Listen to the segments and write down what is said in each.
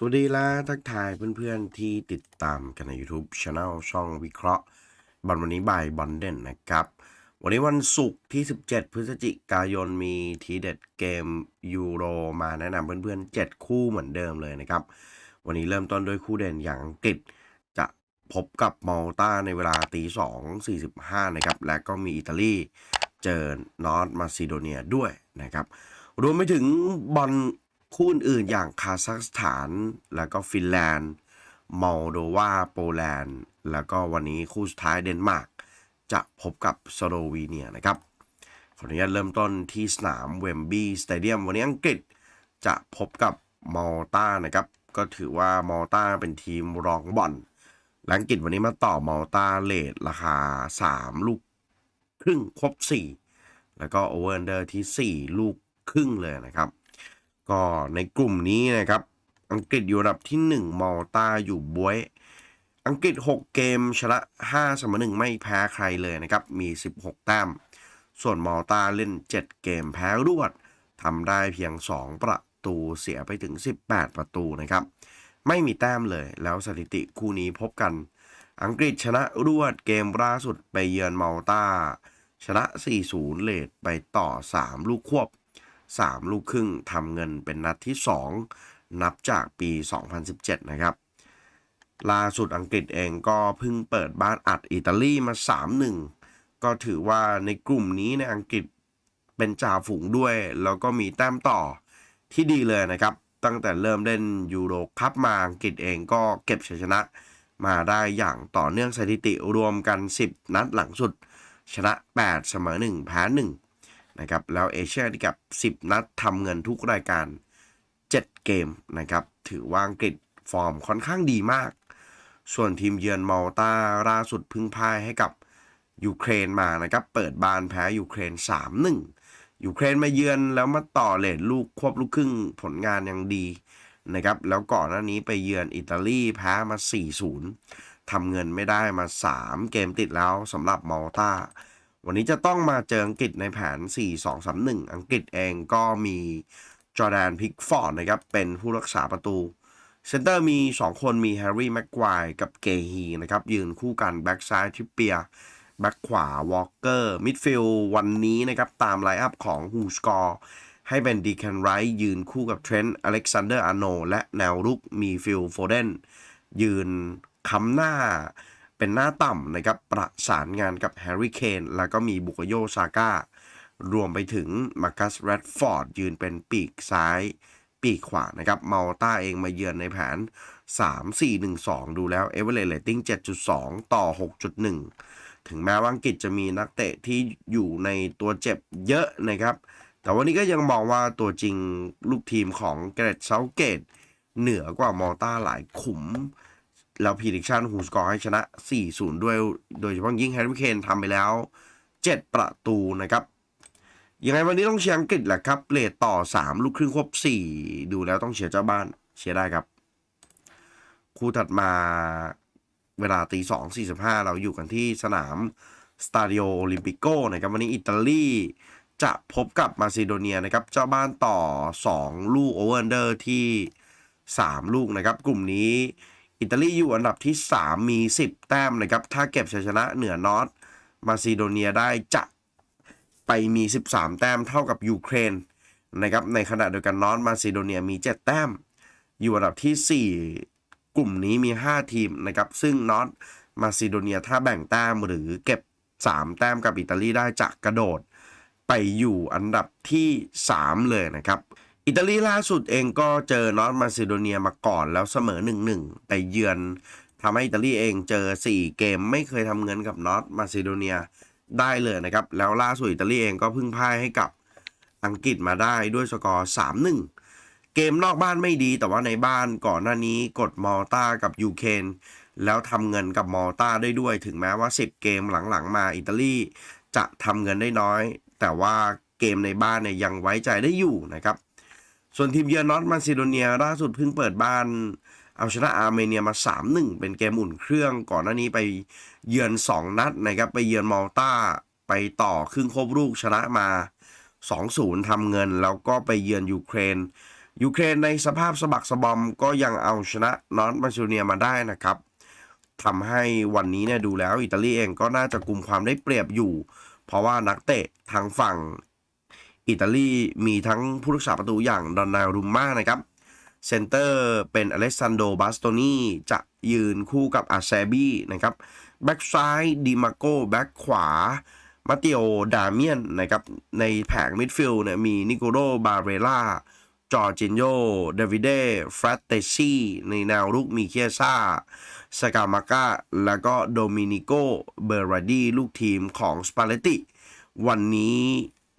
สวัสดีและทักทายเพื่อนๆที่ติดตามกันใน YouTube Channel ช่องวิเคราะห์บอลวันนี้บ่ายบอลเด่นนะครับ วันนี้วันศุกร์ที่ 17 พฤศจิกายนมีทีเด็ดเกมยูโรมาแนะนำเพื่อนๆ 7 คู่เหมือนเดิมเลยนะครับ วันนี้เริ่มต้นด้วยคู่เด่นอย่างอังกฤษ จะพบกับมอลตาในเวลาตี2 45 นะครับ และก็มีอิตาลีเจอนอร์ทมาซิโดเนียด้วยนะครับ รวมไปถึงบอล คู่อื่นๆอย่างคาซัคสถาน แล้วก็ฟินแลนด์มอลโดวาโปแลนด์ แล้วก็วันนี้คู่สุดท้ายเดนมาร์กจะพบกับสโลวีเนียนะครับ ขออนุญาตเริ่มต้นที่สนามเวมบีสเตเดียมวันนี้อังกฤษจะพบกับมอลตานะครับ ก็ถือว่ามอลตาเป็นทีมรองบอลและอังกฤษวันนี้มาต่อมอลตาเลทราคา 3 ลูกครึ่งครบ 4 แล้วก็โอเวอร์เดอร์ที่ 4 ลูกครึ่งเลยนะครับ ก็ในกลุ่มนี้นะครับ อังกฤษอยู่อันดับที่ 1 มอลตาอยู่บวย อังกฤษ 6 เกมชนะ5เสมอ1ไม่แพ้ใครเลยนะครับ มี 16 แต้ม ส่วนมอลตาเล่น 7 เกมแพ้รวดทำได้เพียง 2 ประตูเสียไปถึง 18 ประตูนะครับ ไม่มีแต้มเลยแล้วสถิติคู่นี้พบกัน อังกฤษชนะรวดเกมล่าสุดไปเยือนมอลตาชนะ 4-0 เลดไปต่อ 3 ลูกควบ 3 ลูกครึ่งทำเงินเป็นนัดที่ 2 นับจากปี 2017 นะครับ ล่าสุดอังกฤษเองก็เพิ่งเปิดบ้านอัดอิตาลีมา 3-1 ก็ถือว่าในกลุ่มนี้ในอังกฤษเป็นจ่าฝูงด้วย แล้วก็มีแต้มต่อที่ดีเลยนะครับ ตั้งแต่เริ่มเล่นยูโรคัพมาอังกฤษเองก็เก็บชัยชนะมาได้อย่างต่อเนื่องสถิติรวมกัน 10 นัดหลังสุด ชนะ 8 เสมอ 1 แพ้ 1 นะครับแล้วเอเชียที่กับ 10 นัดทำเงินทุกรายการ 7 เกมนะครับถือว่าอังกฤษฟอร์มค่อนข้างดีมาก ส่วนทีมเยือนมอลตาล่าสุดพึ่งพ่ายให้กับยูเครนมานะครับเปิดบานแพ้ยูเครน 3-1ยูเครนมาเยือนแล้วมาต่อเลทลูกควบลูกครึ่งผลงานยังดีนะครับแล้วก่อนหน้านี้ไปเยือนอิตาลีแพ้มา 4-0ทำเงินไม่ได้มา 3 เกมติดแล้วสำหรับมอลตา วันนี้จะต้องมาเจออังกฤษในแผน 4-2-3-1 อังกฤษเองก็มีจอร์แดนพิกฟอร์ดนะครับ เป็นผู้รักษาประตู เซนเตอร์มี 2 คนมีแฮร์รี่แม็กควายกับเกฮีนะครับ ยืนคู่กันแบ็กซ้ายทิปเปียแบ็กขวาวอลเกอร์มิดฟิลด์วันนี้นะครับ ตามไลน์อัพของฮูสกอร์ให้เป็นดีแคนไรท์ยืนคู่กับเทรนต์อเล็กซานเดอร์อาร์โนและแนวรุกมีฟิลโฟเดนยืนค้ำหน้า เป็นหน้าต่ำนะครับประสานงานกับแฮร์รี่เคนแล้วก็มีบุกโยซาก้ารวมไปถึงมาคัสแรดฟอร์ดยืนเป็นปีกซ้ายปีกขวานะครับเมาต้าเองมาเยือนในแผน 3 4 1 2 ดูแล้วเอเวอเรสเรตติ้ง7.2 ต่อ 6.1 ถึงแม้ว่าอังกฤษจะมีนักเตะที่อยู่ในตัวเจ็บเยอะนะครับ แต่วันนี้ก็ยังมองว่าตัวจริงลูกทีมของเกรดเซาเกตเหนือกว่ามอต้าหลายขุม แล้วพีดิกชันฮูสกอร์ให้ชนะ 4-0 ด้วย โดยเฉพาะยิ่งแฮร์รี่เคนทำไปแล้ว 7 ประตูนะครับ ยังไงวันนี้ต้องเชียร์อังกฤษแหละครับเลทต่อ 3 ลูกครึ่งครบ 4 ดูแล้วต้องเชียร์เจ้าบ้านเชียร์ได้ครับ คู่ถัดมาเวลาตีสองสี่สิบห้าเราอยู่กันที่สนามสตาดิโอโอลิมปิโกนะครับ วันนี้อิตาลีจะพบกับมาซิโดเนียนะครับ เจ้าบ้านต่อ 2 ลูกโอเวอร์เดอร์ที่ 3 ลูกนะครับ กลุ่มนี้ อิตาลีอยู่อันดับที่ 3 มี 10 แต้มนะครับ ถ้าเก็บชัยชนะเหนือนอตมาซิโดเนียได้จะไปมี 13 แต้มเท่ากับยูเครนนะครับ ในขณะเดียวกันนอตมาซิโดเนียมี 7 แต้ม อยู่อันดับที่ 4 กลุ่มนี้มี 5 ทีมนะครับ ซึ่งนอตมาซิโดเนียถ้าแบ่งแต้มหรือเก็บ 3 แต้มกับอิตาลีได้จะกระโดด ไปอยู่อันดับที่ 3 เลยนะครับ อิตาลีล่าสุดเองก็เจอนอตมาซิโดเนียมาก่อนแล้วเสมอ 1-1ไปเยือนทำให้อิตาลีเองเจอ 4 เกมไม่เคยทำเงินกับนอตมาซิโดเนียได้เลยนะครับ แล้วล่าสุดอิตาลีเองก็พิ่งพ่ายให้กับอังกฤษมาได้ด้วยสกอร์ 3-1 เกมนอกบ้านไม่ดีแต่ว่าในบ้านก่อนหน้านี้กดมอลตากับยูเครนแล้วทำเงินกับมอลตาได้ด้วยถึงแม้ว่า 10 เกมหลังๆ มาอิตาลีจะทำเงินได้น้อย แต่ว่าเกมในบ้านเนี่ยยังไว้ใจได้อยู่นะครับ ส่วนทีมเยือนนอตมาซิโดเนียล่าสุดเพิ่งเปิดบ้านเอาชนะอาร์เมเนียมา 3-1 เป็นเกมอุ่นเครื่องก่อนหน้านี้ไปเยือน 2 นัดนะครับไปเยือนมอลตาไปต่อครึ่งครบลูกชนะมา 2-0ทำเงิน แล้วก็ไปเยือนยูเครน ยูเครนในสภาพสะบักสะบอมก็ยังเอาชนะนอร์มาซิโดเนียมาได้นะครับทำให้วันนี้เนี่ยดูแล้วอิตาลีเองก็น่าจะกลุ่มความได้เปรียบอยู่ เพราะว่านักเตะทางฝั่ง อิตาลีมีทั้งผู้รักษาประตูอย่างดอนนารุมม่านะครับเซนเตอร์เป็นอเล็กซานโดบาสโตนีจะยืนคู่กับอาเซบีนะครับแบ็กซ้ายดิมาโกแบ็กขวามาติโอดาเมียนนะครับในแผงมิดฟิลด์เนี่ยมีนิโกโรบาเรล่าจอร์จินโยเดวิเดฟรัตเตซีในแนวรุกมีเคียซ่าสกามาก้าแล้วก็โดมินิโกเบอร์ราดีลูกทีมของสปาเลติ วันนี้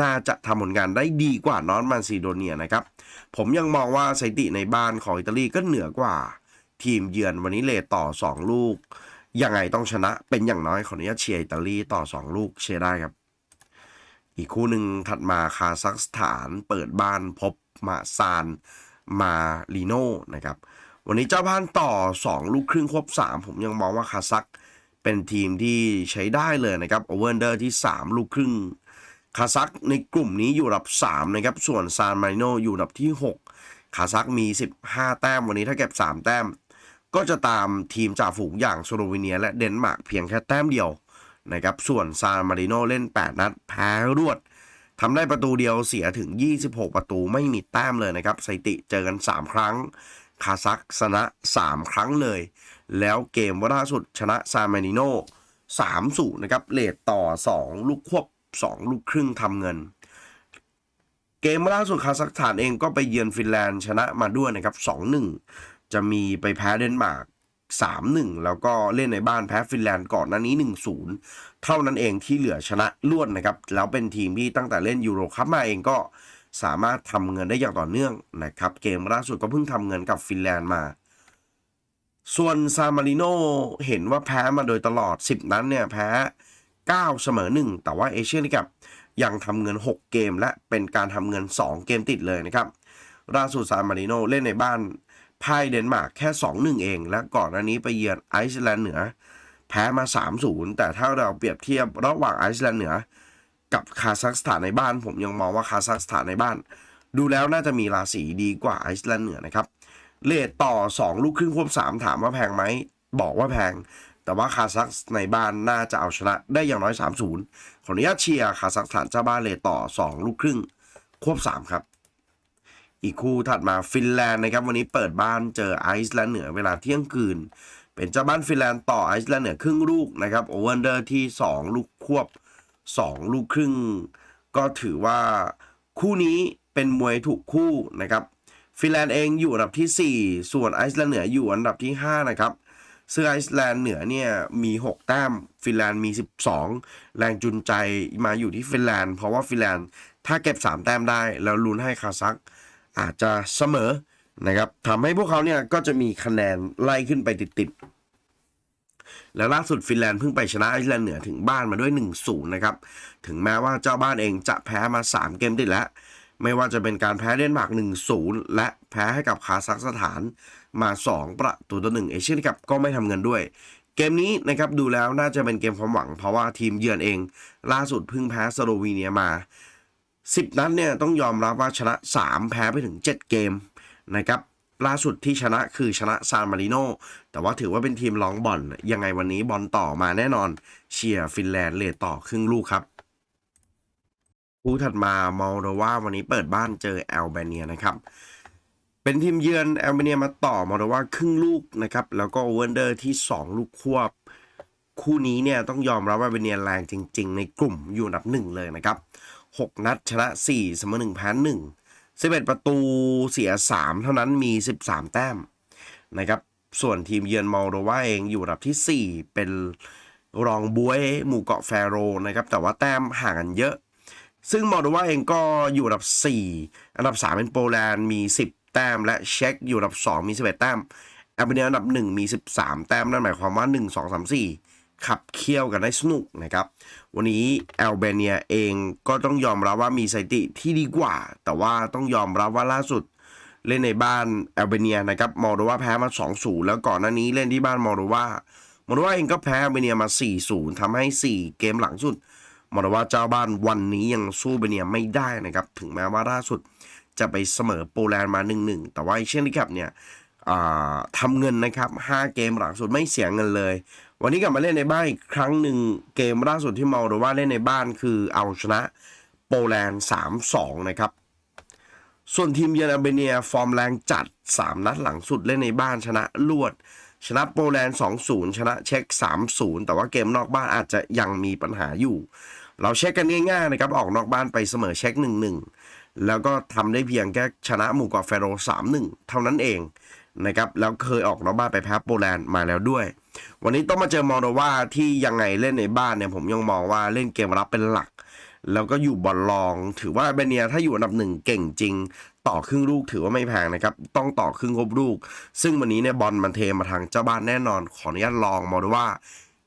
น่าจะทำผลงานได้ดีกว่านอร์มันซีโดเนียนะครับ ผมยังมองว่าสถิติในบ้านของอิตาลีก็เหนือกว่า ทีมเยือนวันนี้เลต่อ 2 ลูก ยังไงต้องชนะเป็นอย่างน้อยขออนุญาตเชียร์อิตาลีต่อ 2 ลูกเชียร์ได้ครับ อีกคู่หนึ่งถัดมาคาซัคสถานเปิดบ้านพบมาซานมาลีโน่นะครับวันนี้เจ้าบ้านต่อ 2 ลูกครึ่งควบ3 ผมยังมองว่าคาซัคเป็นทีมที่ใช้ได้เลยนะครับโอเวอร์เดอร์ที่ 3 ลูกครึ่ง คาซัคในกลุ่มนี้อยู่อับ 3 นะครับ ส่วนซานมาริโนอยู่อับที่ 6 คาซัคมี 15 แต้มวันนี้ถ้าเก็บ 3 แต้ม ก็จะตามทีมจ่าฝูงอย่างสโลวีเนีย และเดนมาร์กเพียงแค่แต้มเดียวนะครับส่วนซานมาริโนเล่น 8 นัดแพ้รวดทำได้ประตูเดียวเสียถึง 26 ประตูไม่มีแต้มเลยนะครับสถิติเจอกัน 3 ครั้ง คาซัคชนะ 3 ครั้งเลย แล้วเกมล่าสุดชนะซานมาริโน3-0นะครับเลทต่อ 2 ลูกควบ 2 ลูกครึ่งทำเงิน เกมล่าสุดคาซัคสถานเองก็ไปเยือนฟินแลนด์ชนะมาด้วยนะครับ 2-1 จะมีไปแพ้เดนมาร์ก3-1 แล้วก็เล่นในบ้านแพ้ฟินแลนด์ก่อนหน้านี้ 1-0 เท่านั้นเองที่เหลือชนะล้วนนะครับ แล้วเป็นทีมที่ตั้งแต่เล่นยูโรคัพมาเองก็สามารถทำเงินได้อย่างต่อเนื่องนะครับ เกมล่าสุดก็เพิ่งทำเงินกับฟินแลนด์มา ส่วนซามาริโนเห็นว่าแพ้มาโดยตลอด 10 นั้นเนี่ยแพ้ 9 เสมอ 1 แต่ว่าเอเชียนคัพยังทำเงิน 6 เกม และเป็นการทำเงิน 2 เกมติดเลยนะครับล่าสุดซามาริโนเล่นในบ้านพ่ายเดนมาร์กแค่ 2-1 เอง และก่อนหน้านี้ไปเยือนไอซ์แลนด์เหนือ แพ้มา 3-0 แต่ถ้าเราเปรียบเทียบระหว่างไอซ์แลนด์เหนือ กับคาซัคสถานในบ้าน ผมยังมองว่าคาซัคสถานในบ้าน ดูแล้วน่าจะมีราศีดีกว่าไอซ์แลนด์เหนือนะครับเลทต่อ 2 ลูกครึ่งควบ3ถามว่าแพงไหมบอกว่าแพง แต่ว่าคาซัคในบ้านน่าจะเอาชนะได้อย่างน้อย 3-0 ขออนุญาตเชียร์คาซัคสถานเจ้าบ้านเลทต่อ 2 ลูกครึ่ง ควบ 3 ครับ อีกคู่ถัดมาฟินแลนด์นะครับ วันนี้เปิดบ้านเจอไอซ์แลนด์เหนือเวลาเที่ยงคืน เป็นเจ้าบ้านฟินแลนด์ต่อไอซ์แลนด์เหนือครึ่งลูกนะครับโอเวอร์เดอร์ที่ 2 ลูกควบ 2 ลูกครึ่ง ก็ถือว่าคู่นี้เป็นมวยถูกคู่นะครับฟินแลนด์เองอยู่อันดับที่ 4 ส่วนไอซ์แลนด์เหนืออยู่อันดับที่ 5 นะครับ ซึ่งไอซ์แลนด์เหนือเนี่ยมี 6 แต้ม ฟินแลนด์มี 12 แรงจูงใจมาอยู่ที่ฟินแลนด์ เพราะว่าฟินแลนด์ถ้าเก็บ 3 แต้มได้ แล้วลุ้นให้คาซัคอาจจะเสมอนะครับทำให้พวกเขาเนี่ยก็จะมีคะแนนไล่ขึ้นไปติดๆ แล้วล่าสุดฟินแลนด์เพิ่งไปชนะไอซ์แลนด์เหนือถึงบ้านมาด้วย 1-0 นะครับ ถึงแม้ว่าเจ้าบ้านเองจะแพ้มา 3 เกมติดแล้ว ไม่ว่าจะเป็นการแพ้เดนมาร์ก1-0 และแพ้ให้กับคาซัคสถานมา 2 ประตูต่อหนึ่งเอเชียนคัพก็ไม่ทำเงินด้วย เกมนี้นะครับดูแล้วน่าจะเป็นเกมความหวัง เพราะว่าทีมเยือนเอง ล่าสุดเพิ่งแพ้สโลวีเนียมา 10 นัดเนี่ยต้องยอมรับว่าชนะ 3 แพ้ไปถึง 7 เกมนะครับล่าสุดที่ชนะคือชนะซานมาริโนแต่ว่าถือว่าเป็นทีมลองบอลยังไงวันนี้บอลต่อมาแน่นอนเชียร์ฟินแลนด์เลทต่อครึ่งลูกครับ คู่ถัดมามอลโดวาวันนี้เปิดบ้านเจอแอลเบเนียนะครับ เป็นทีมเยือนแอลเบเนียมาต่อมอลโดวาครึ่งลูกนะครับ แล้วก็โอเวอร์เดอร์ที่ 2 ลูกควบ คู่นี้เนี่ยต้องยอมรับว่าเบเนียแรงจริง ๆ ในกลุ่มอยู่อันดับหนึ่งเลยนะครับ 6 นัดชนะ 4 เสมอ1แพ้1 11 ประตูเสีย 3 เท่านั้นมี 13 แต้มนะครับส่วนทีมเยือนมอลโดวาเองอยู่อันดับที่ 4 เป็นรองบวยหมู่เกาะแฟโรนะครับแต่ว่าแต้มห่างกันเยอะ ซึ่งมอลโดวาเองก็อยู่อันดับ 4 อันดับ 3 เป็นโปแลนด์มี 10 แต้ม และเช็กอยู่อันดับ 2 มี 11 แต้มแอลเบเนียอันดับ 1 มี 13 แต้ม นั่นหมายความว่า 1 2 3 4 ขับเคี่ยวกันได้สนุกนะครับ วันนี้แอลเบเนียเองก็ต้องยอมรับว่ามีสถิติที่ดีกว่า แต่ว่าต้องยอมรับว่าล่าสุดเล่นในบ้านแอลเบเนียนะครับมอลโดวาแพ้มา 2-0 แล้วก่อนหน้านี้เล่นที่บ้านมอลโดวามอลโดวาเองก็แพ้แอลเบเนียมา 4-0ทำให้ 4 เกมหลังสุด มอลโดวาเจ้าบ้านวันนี้ยังสู้เบเนียไม่ได้นะครับ ถึงแม้ว่าล่าสุดจะไปเสมอโปแลนด์มา 1-1 แต่ว่าเอเชียนคัพเนี่ยอ่าทำเงินนะครับ 5 เกมหลังสุดไม่เสียเงินเลย วันนี้กลับมาเล่นในบ้านอีกครั้งหนึ่งเกมล่าสุดที่มาโดว่าเล่นในบ้านคือเอาชนะโปแลนด์3-2 นะครับ ส่วนทีมเยอร์เบเนียฟอร์มแรงจัด 3 นัดหลังสุดเล่นในบ้านชนะลวด ชนะโปแลนด์ 2-0 ชนะเช็ก3-0 แต่ว่าเกมนอกบ้านอาจจะยังมีปัญหาอยู่ เราเช็คกันง่ายๆนะครับ ออกนอกบ้านไปเสมอเช็ค1-1 แล้วก็ทำได้เพียงแค่ชนะหมู่เกาะเฟโร 3-1 เท่านั้นเองนะครับ แล้วเคยออกนอกบ้านไปแพ้โปแลนด์มาแล้วด้วย วันนี้ต้องมาเจอมอลโดวาที่ยังไงเล่นในบ้านเนี่ยผมยังมองว่าเล่นเกมรับเป็นหลักแล้วก็อยู่บอลรอง ถือว่าเบเนียถ้าอยู่อันดับหนึ่งเก่งจริง ต่อครึ่งลูกถือว่าไม่แพงนะครับ ต้องต่อครึ่งครบลูก ซึ่งวันนี้เนี่ยบอลมันเทมาทางเจ้าบ้านแน่นอน ขออนุญาตลองมองดูว่า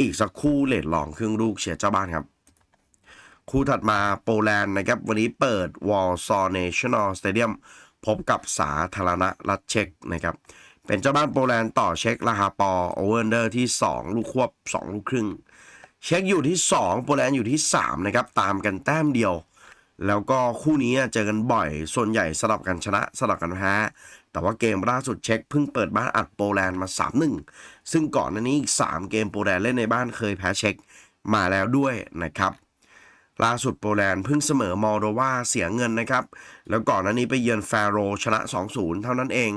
อีกสักคู่เลดลองครึ่งลูกเชียร์เจ้าบ้านครับ คู่ถัดมาโปแลนด์นะครับ วันนี้เปิดวอลซอ National Stadium พบกับสาธารณรัฐเช็กนะครับ เป็นเจ้าบ้านโปแลนด์ต่อเช็กลาฮาปอโอเวอร์เดอร์ที่ 2 ลูกควบ 2 ลูกครึ่ง เช็กอยู่ที่ 2 โปแลนด์อยู่ที่ 3 นะครับ ตามกันแต้มเดียว แล้วก็คู่นี้เจอกันบ่อย ส่วนใหญ่สลับกันชนะสลับกันแพ้ แต่ว่าเกมล่าสุดเช็คเพิ่งเปิดบ้านอัดโปแลนด์มา 3-1 ซึ่งก่อนหน้านี้อีก 3 เกมโปแลนด์เล่นในบ้านเคยแพ้เช็คมาแล้วด้วยนะครับล่าสุดโปแลนด์เพิ่งเสมอมอลโดวาเสียเงินนะครับ แล้วก่อนหน้านี้ไปเยือนแฟโรชนะ 2-0 เท่านั้นเอง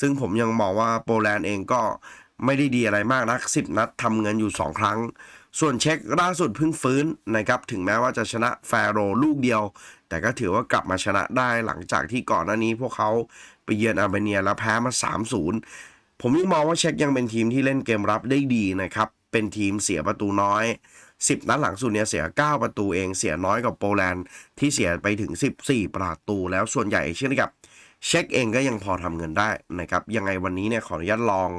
ซึ่งผมยังมองว่าโปแลนด์เองก็ไม่ได้ดีอะไรมากนัก 10 นัดทำเงินอยู่ 2 ครั้ง ส่วนเช็คล่าสุดเพิ่งฟื้นนะครับถึงแม้ว่าจะชนะแฟโรลูกเดียว แต่ก็ถือว่ากลับมาชนะได้หลังจากที่ก่อนหน้านี้พวกเขาไปเยือนอาร์เบเนียแล้วแพ้มา 3-0 ผมยังมองว่าเช็คยังเป็นทีมที่เล่นเกมรับได้ดีนะครับ เป็นทีมเสียประตูน้อย 10 นัดหลังสุดเนี่ยเสีย 9 ประตูเองเสียน้อยกว่าโปแลนด์ที่เสียไปถึง 14 ประตู แล้วส่วนใหญ่เช่นกับเช็คเองก็ยังพอทำเงินได้นะครับยังไงวันนี้เนี่ยขออนุญาตลอง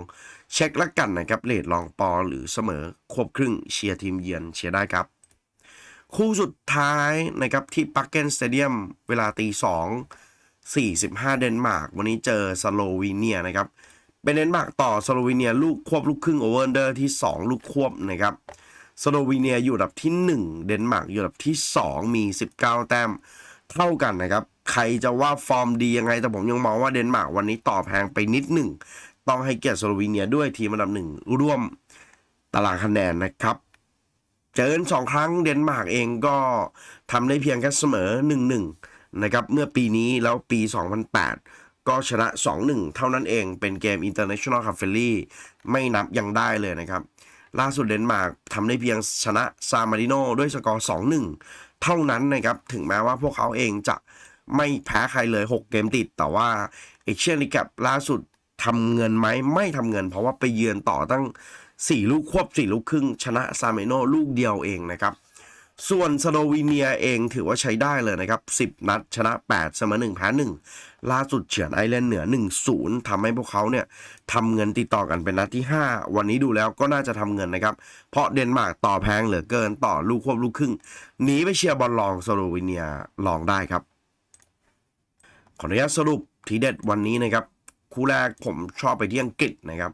เช็คละกันนะครับเลทลองปอหรือเสมอควบครึ่งเชียร์ทีมเยือนเชียร์ได้ครับ คู่สุดท้ายนะครับที่ปักเกนสเตเดียมเวลาตีสอง45เดนมาร์กวันนี้เจอสโลวีเนียนะครับ เป็นเดนมาร์กต่อสโลวีเนียลูกควบลูกครึ่งโอเวอร์เดอร์ที่ 2 ลูกควบนะครับสโลวีเนียอยู่อันดับที่ 1 เดนมาร์กอยู่อันดับที่ 2 มี 19 แต้มเท่ากันนะครับ ใครจะว่าฟอร์มดียังไงแต่ผมยังมองว่าเดนมาร์กวันนี้ต่อแพงไปนิดหนึ่ง ต้องให้เกียรติสโลวีเนียด้วยทีมอันดับหนึ่งร่วมตารางคะแนนนะครับ เจอกันสองครั้งเดนมาร์กเองก็ทำได้เพียงแค่เสมอ 1-1 นะครับเมื่อปีนี้แล้วปี 2008 ก็ชนะ 2-1 เท่านั้นเองเป็นเกม International Cup Friendly ไม่นับยังได้เลยนะครับ ล่าสุดเดนมาร์กทำได้เพียงชนะซามาริโนด้วยสกอร์ 2-1 เท่านั้นนะครับถึงแม้ว่าพวกเขาเองจะไม่แพ้ใครเลย 6 เกมติด แต่ว่าเอเชียนลีกล่าสุด ทำเงินไหมไม่ทำเงิน เพราะว่าไปเยือนต่อตั้ง 4 ลูกควบ 4 ลูกครึ่ง ชนะซาเมโนลูกเดียวเองนะครับส่วนสโลวีเนียเองถือว่าใช้ได้เลยนะครับ 10 นัดชนะ 8 เสมอ1แพ้1ล่าสุดเฉือนไอร์แลนด์เหนือ 1-0ทำให้พวกเขาเนี่ยทำเงินติดต่อกันเป็นนัดที่ 5 วันนี้ดูแล้วก็น่าจะทำเงินนะครับ เพราะเดนมาร์กต่อแพงเหลือเกินต่อลูกควบลูกครึ่งหนีไปเชียร์บอลลองสโลวีเนียลองได้ครับ ขออนุญาตสรุปทีเด็ดวันนี้นะครับ คู่แรกผมชอบไปที่อังกฤษนะครับ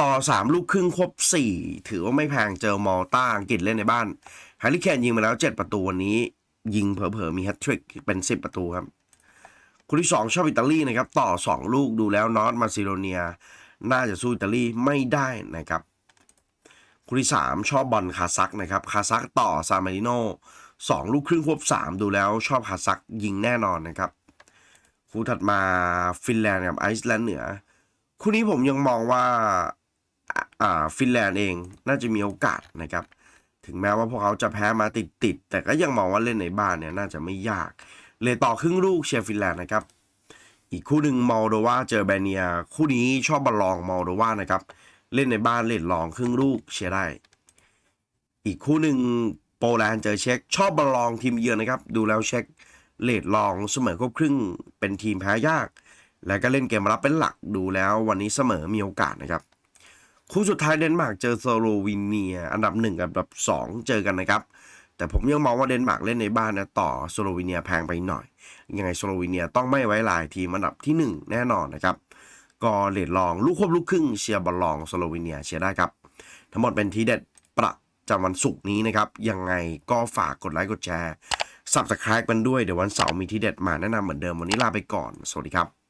ต่อ 3 ลูกครึ่งครบ 4 ถือว่าไม่แพงเจอมอลต้าอังกฤษเล่นในบ้านแฮร์รี่แคนยิงมาแล้ว 7 ประตูวันนี้ ยิงเผลอๆมีแฮตทริกเป็น 10 ประตูครับคู่ที่ 2 ชอบอิตาลีนะครับต่อ 2 ลูกดูแล้วนอตมาซิโดเนีย น่าจะสู้อิตาลีไม่ได้นะครับคู่ที่ 3 ชอบบอลคาซักนะครับคาซักต่อซามาริโน2ลูกครึ่งควบ3 ดูแล้วชอบคาซักยิงแน่นอนนะครับ คู่ถัดมาฟินแลนด์กับไอซ์แลนด์เหนือ คู่นี้ผมยังมองว่าอ่าฟินแลนด์เองน่าจะมีโอกาสนะครับ ถึงแม้ว่าพวกเขาจะแพ้มาติดติดๆแต่ก็ยังมองว่าเล่นในบ้านเนี่ยน่าจะไม่ยาก เลยต่อครึ่งลูกเชียร์ฟินแลนด์นะครับ อีกคู่หนึ่งมอลโดวาเจอแบเนีย คู่นี้ชอบบอลลองมอลโดวานะครับ เล่นในบ้านเล่นลองครึ่งลูกเชียร์ได้ อีกคู่หนึ่งโปแลนด์เจอเช็กชอบบอลลองทีมเยือนนะครับ ดูแล้วเช็ก เลดลองเสมอครบครึ่ง เป็นทีมแพ้ยาก และก็เล่นเกมรับเป็นหลักดูแล้ววันนี้เสมอมีโอกาสนะครับ คู่สุดท้ายเดนมาร์กเจอสโลวีเนีย อันดับ 1 กับอันดับ 2 เจอกันนะครับ แต่ผมยังมองว่าเดนมาร์กเล่นในบ้านนะต่อสโลวีเนียแพงไปหน่อย ยังไงสโลวีเนียต้องไม่ไว้ลายทีมอันดับที่ 1 แน่นอนนะครับก็เลดลองลูกควบลูกครึ่งเชียร์บอลลองสโลวีเนียเชียร์ได้ครับ ทั้งหมดเป็นทีเด็ดประจำวันศุกร์นี้นะครับ ยังไงก็ฝากกดไลค์กดแชร์ subscribe กันด้วยเดี๋ยววันเสาร์มีที่เด็ดมาแนะนำเหมือนเดิมวันนี้ลาไปก่อน สวัสดีครับ